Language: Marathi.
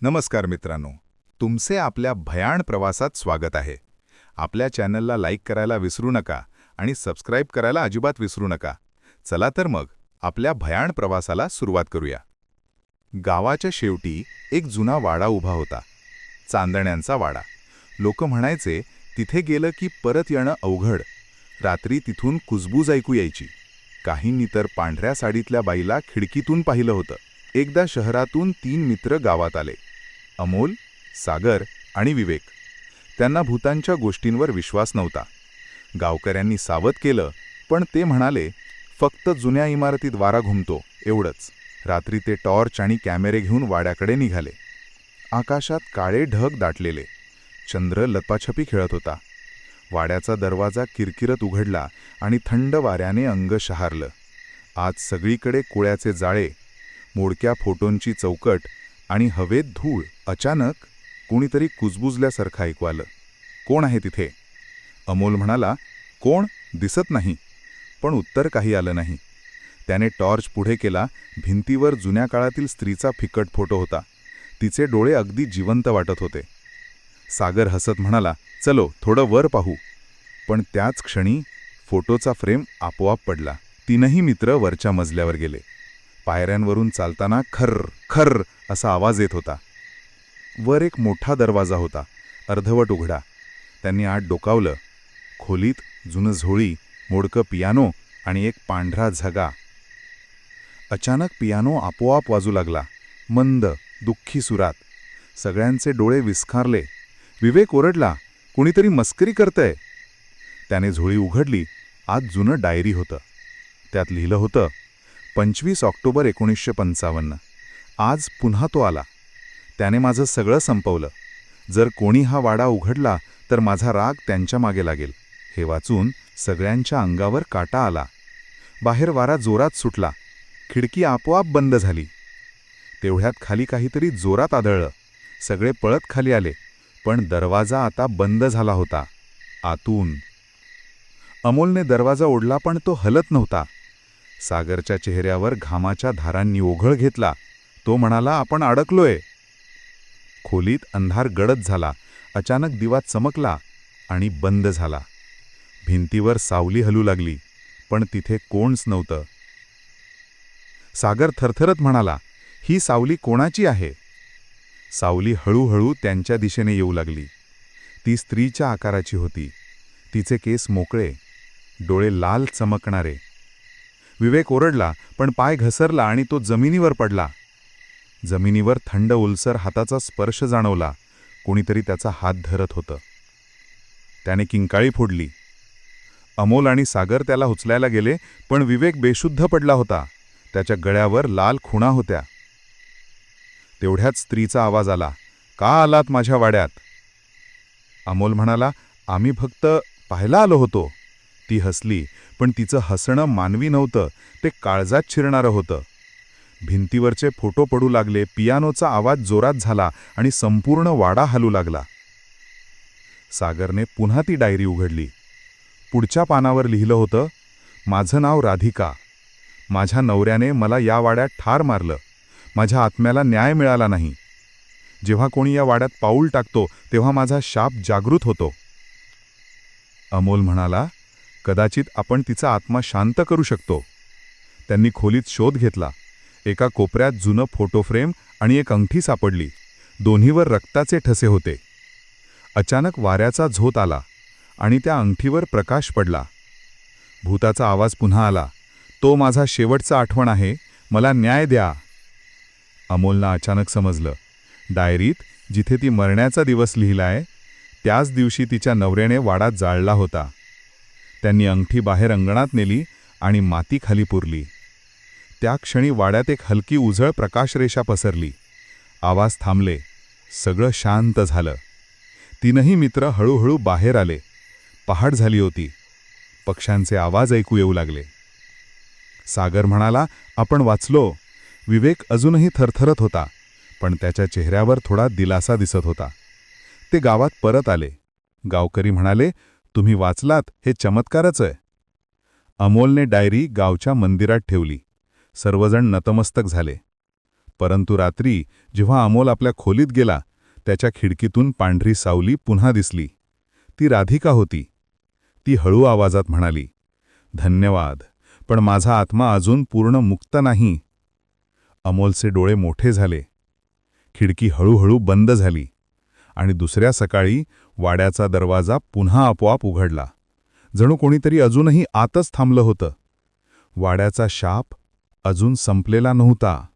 नमस्कार मित्रांनो तुमचे आपल्या भयाण प्रवासात स्वागत आहे. आपल्या चॅनलला लाईक करायला विसरू नका आणि सबस्क्राईब करायला अजिबात विसरू नका. चला तर मग आपल्या भयाण प्रवासाला सुरुवात करूया. गावाच्या शेवटी एक जुना वाडा उभा होता. चांदण्यांचा वाडा. लोक म्हणायचे तिथे गेलं की परत येणं अवघड. रात्री तिथून कुजबूज ऐकू यायची. काहींनी तर पांढऱ्या साडीतल्या बाईला खिडकीतून पाहिलं होतं. एकदा शहरातून तीन मित्र गावात आले. अमोल सागर आणि विवेक. त्यांना भूतांच्या गोष्टींवर विश्वास नव्हता. गावकऱ्यांनी सावध केलं पण ते म्हणाले फक्त जुन्या इमारतीत वारा घुमतो एवढंच. रात्री ते टॉर्च आणि कॅमेरे घेऊन वाड्याकडे निघाले. आकाशात काळे ढग दाटलेले. चंद्र लपाछपी खेळत होता. वाड्याचा दरवाजा किरकिरत उघडला आणि थंड वाऱ्याने अंग शहारलं. आज सगळीकडे कुळ्याचे जाळे. मोडक्या फोटोंची चौकट आणि हवेत धूळ अचानक कोणीतरी कुजबुजल्यासारखं ऐकू आलं. कोण आहे तिथे? अमोल म्हणाला कोण? दिसत नाही. पण उत्तर काही आलं नाही. त्याने टॉर्च पुढे केला भिंतीवर जुन्या काळातील स्त्रीचा फिकट फोटो होता. तिचे डोळे अगदी जिवंत वाटत होते. सागर हसत म्हणाला चलो थोडं वर पाहू. पण त्याच क्षणी फोटोचा फ्रेम आपोआप पडला. तीनही मित्र वरच्या मजल्यावर गेले. पायऱ्यांवरून चालताना खर्र खर्र असा आवाज येत होता. वर एक मोठा दरवाजा होता अर्धवट उघडा. त्यांनी आत डोकावलं. खोलीत जुनं झोळी मोडकं पियानो आणि एक पांढरा झगा. अचानक पियानो आपोआप वाजू लागला. मंद दुःखी सुरात. सगळ्यांचे डोळे विस्खारले. विवेक ओरडला कुणीतरी मस्करी करतंय. त्याने झोळी उघडली. आज जुनं डायरी होतं. त्यात लिहिलं होतं पंचवीस ऑक्टोबर एकोणीसशे पंचावन्न. आज पुन्हा तो आला. त्याने माझं सगळं संपवलं. जर कोणी हा वाडा उघडला तर माझा राग त्यांच्या मागे लागेल. हे वाचून सगळ्यांच्या अंगावर काटा आला. बाहेर वारा जोरात सुटला. खिडकी आपोआप बंद झाली. तेवढ्यात खाली काहीतरी जोरात आदळलं. सगळे पळत खाली आले पण दरवाजा आता बंद झाला होता. आतून. अमोलने दरवाजा ओढला पण तो हलत नव्हता. सागरच्या चेहऱ्यावर घामाच्या धारांनी ओघळ घेतला. तो म्हणाला आपण अडकलोय. खोलीत अंधार गडद झाला. अचानक दिवा चमकला आणि बंद झाला. भिंतीवर सावली हलू लागली पण तिथे कोणच नव्हतं. सागर थरथरत म्हणाला ही सावली कोणाची आहे? सावली हळूहळू त्यांच्या दिशेने येऊ लागली. ती स्त्रीच्या आकाराची होती. तिचे केस मोकळे डोळे लाल चमकणारे. विवेक ओरडला पण पाय घसरला आणि तो जमिनीवर पडला. जमिनीवर थंड उलसर हाताचा स्पर्श जाणवला. कोणीतरी त्याचा हात धरत होतं. त्याने किंकाळी फोडली. अमोल आणि सागर त्याला उचलायला गेले पण विवेक बेशुद्ध पडला होता. त्याच्या गळ्यावर लाल खुणा होत्या. तेवढ्याच स्त्रीचा आवाज आला का आलात माझ्या वाड्यात? अमोल म्हणाला आम्ही फक्त पाहायला आलो होतो. ती हसली पण तिचं हसणं मानवी नव्हतं ते काळजात शिरणारं होतं. भिंतीवरचे फोटो पडू लागले पियानोचा आवाज जोरात झाला आणि संपूर्ण वाडा हलू लागला. सागरने पुन्हा ती डायरी उघडली. पुढच्या पानावर लिहिलं होतं माझं नाव राधिका. माझ्या नवऱ्याने मला या वाड्यात ठार मारलं. माझ्या आत्म्याला न्याय मिळाला नाही. जेव्हा कोणी या वाड्यात पाऊल टाकतो तेव्हा माझा शाप जागृत होतो. अमोल म्हणाला कदाचित आपण तिचा आत्मा शांत करू शकतो. त्यांनी खोलीत शोध घेतला. एका कोपऱ्यात जुनं फोटो फ्रेम आणि एक अंगठी सापडली. दोन्हीवर रक्ताचे ठसे होते. अचानक वाऱ्याचा झोत आला आणि त्या अंगठीवर प्रकाश पडला. भूताचा आवाज पुन्हा आला. तो माझा शेवटचा आठवण आहे. मला न्याय द्या. अमोलना अचानक समजलं. डायरीत जिथे ती मरण्याचा दिवस लिहिलाय त्याच दिवशी तिच्या नवऱ्याने वाडा जाळला होता. त्यांनी अंगठी बाहेर अंगणात नेली आणि माती खाली पुरली. त्या क्षणी वाड्यात एक हलकी उजळ प्रकाशरेषा पसरली. आवाज थांबले. सगळं शांत झालं. तीनही मित्र हळूहळू बाहेर आले. पहाट झाली होती. पक्ष्यांचे आवाज ऐकू येऊ लागले. सागर म्हणाला आपण वाचलो. विवेक अजूनही थरथरत होता पण त्याच्या चेहऱ्यावर थोडा दिलासा दिसत होता. ते गावात परत आले. गावकरी म्हणाले तुम्ही वाचलात हे चमत्कारच आहे. अमोलने डायरी गावच्या मंदिरात ठेवली. सर्वजण नतमस्तक झाले. परंतु रात्री जेव्हा अमोल आपल्या खोलीत गेला त्याच्या खिडकीतून पांढरी सावली पुन्हा दिसली. ती राधिका होती. ती हळू आवाजात म्हणाली धन्यवाद पण माझा आत्मा अजून पूर्ण मुक्त नाही. अमोलचे डोळे मोठे झाले. खिडकी हळूहळू बंद झाली. आणि दुसऱ्या सकाळी वाड्याचा दरवाजा पुन्हा आपोआप उघडला. जणू कोणीतरी अजूनही आतच थांबलं होतं. वाड्याचा शाप अजून संपलेला नव्हता.